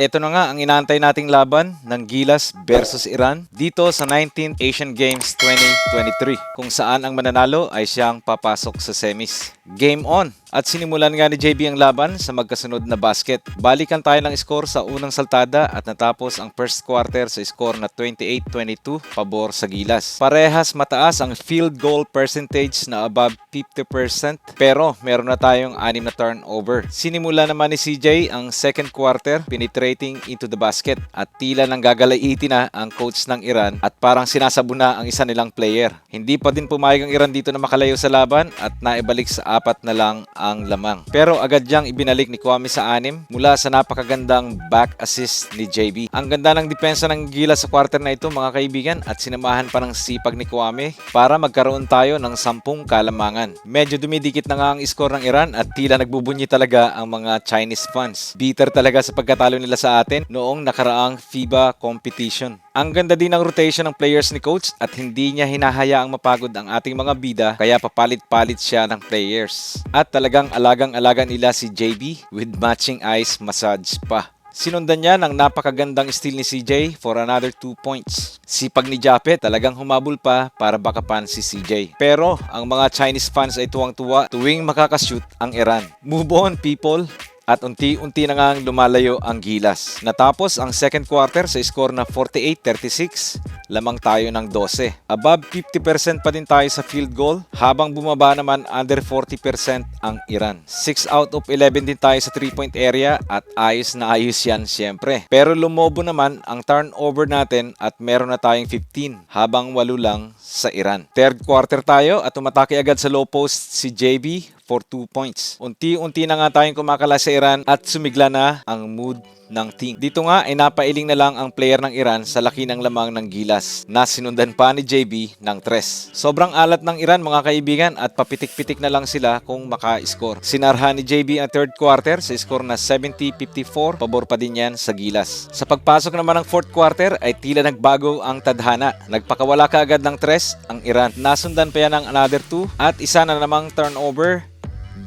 Ito na nga ang inaantay nating laban ng Gilas versus Iran dito sa 19th Asian Games 2023 kung saan ang mananalo ay siyang papasok sa semis. Game on! At sinimulan nga ni JB ang laban sa magkasunod na basket. Balikan tayo ng score sa unang saltada at natapos ang first quarter sa score na 28-22 pabor sa Gilas. Parehas mataas ang field goal percentage na above 50% pero meron na tayong anim na turnover. Sinimula naman ni CJ ang second quarter penetrating into the basket at tila nang gagalaiti na ang coach ng Iran at parang sinasabu na ang isa nilang player. Hindi pa din pumayag ang Iran dito na makalayo sa laban at naibalik sa apat na lang ang lamang. Pero agad diyang ibinalik ni Kwame sa anim mula sa napakagandang back assist ni JB. Ang ganda ng depensa ng Gila sa quarter na ito mga kaibigan at sinamahan pa ng sipag ni Kwame para magkaroon tayo ng sampung kalamangan. Medyo dumidikit na nga ang score ng Iran at tila nagbubunyi talaga ang mga Chinese fans. Bitter talaga sa pagkatalo nila sa atin noong nakaraang FIBA competition. Ang ganda din ng rotation ng players ni coach at hindi niya hinahayaang mapagod ang ating mga bida kaya papalit-palit siya ng players. At talagang alagang-alaga nila si JB with matching ice massage pa. Sinundan niya ng napakagandang steal ni CJ for another 2 points. Sipag ni Jape talagang humabol pa para bakapan si CJ. Pero ang mga Chinese fans ay tuwang-tuwa tuwing makakashoot ang Iran. Move on people! At unti-unti na nga lumalayo ang gilas. Natapos ang second quarter sa score na 48-36, lamang tayo ng 12. Above 50% pa din tayo sa field goal, habang bumaba naman under 40% ang Iran. 6 out of 11 din tayo sa 3-point area at ayos na ayos yan siyempre. Pero lumobo naman ang turnover natin at meron na tayong 15 habang walo lang sa Iran. Third quarter tayo at umatake agad sa low post si JB for 2 points. Unti-unti na nga tayong kumakala sa Iran at sumigla na ang mood ng team. Dito nga ay napailing na lang ang player ng Iran sa laki ng lamang ng gilas na sinundan pa ni JB ng tres. Sobrang alat ng Iran mga kaibigan at papitik-pitik na lang sila kung maka-score. Sinarha ni JB ang third quarter sa score na 70-54, pabor pa din yan sa gilas. Sa pagpasok naman ng fourth quarter ay tila nagbago ang tadhana. Nagpakawala ka agad ng tres ang Iran. Nasundan pa yan ng another two at isa na namang turnover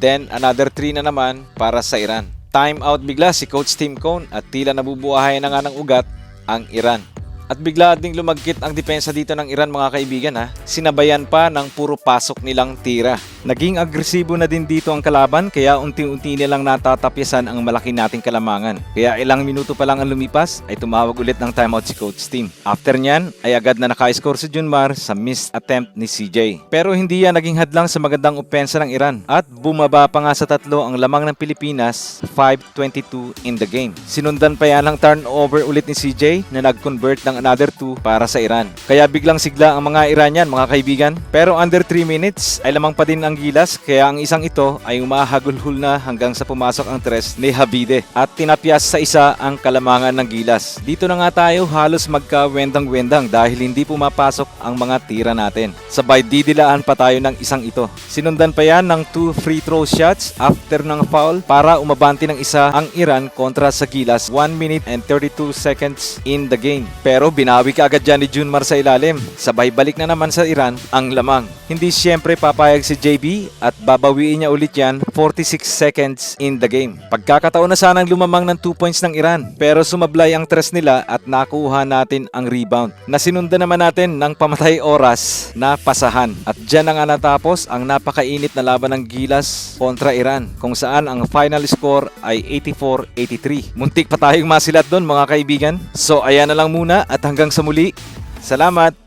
Then another 3 na naman para sa Iran. Time out bigla si Coach Tim Cone at tila nabubuhay na nga ng ugat ang Iran. At bigla ding lumagkit ang depensa dito ng Iran mga kaibigan ha. Sinabayan pa ng puro pasok nilang tira. Naging agresibo na din dito ang kalaban kaya unti-unti nilang natatapyasan ang malaki nating kalamangan. Kaya ilang minuto pa lang ang lumipas ay tumawag ulit ng timeout si Coach Tim. After nyan ay agad na naka-score si Junmar sa missed attempt ni CJ. Pero hindi yan naging hadlang sa magandang opensa ng Iran at bumaba pa nga sa tatlo ang lamang ng Pilipinas 5-22 in the game. Sinundan pa yan ang turnover ulit ni CJ na nag-convert ng another 2 para sa Iran. Kaya biglang sigla ang mga Iranian mga kaibigan. Pero under 3 minutes ay lamang pa din ang gilas kaya ang isang ito ay umahagulhul na hanggang sa pumasok ang tres ni Habide at tinapyas sa isa ang kalamangan ng gilas. Dito na nga tayo halos magka-wendang-wendang dahil hindi pumapasok ang mga tira natin. Sabay didilaan pa tayo ng isang ito. Sinundan pa yan ng 2 free throw shots after ng foul para umabanti ng isa ang Iran kontra sa gilas 1 minute and 32 seconds in the game. Pero binawi ka agad dyan ni Junmar sa ilalim. Sabay balik na naman sa Iran ang lamang. Hindi siyempre papayag si JB at babawiin niya ulit yan 46 seconds in the game. Pagkakataon na sanang lumamang ng 2 points ng Iran pero sumablay ang tres nila at nakuha natin ang rebound. Nasinundan naman natin ng pamatay oras na pasahan. At dyan na nga natapos ang napakainit na laban ng Gilas kontra Iran kung saan ang final score ay 84-83. Muntik pa tayong masilat doon mga kaibigan. So ayan na lang muna at hanggang sa muli. Salamat!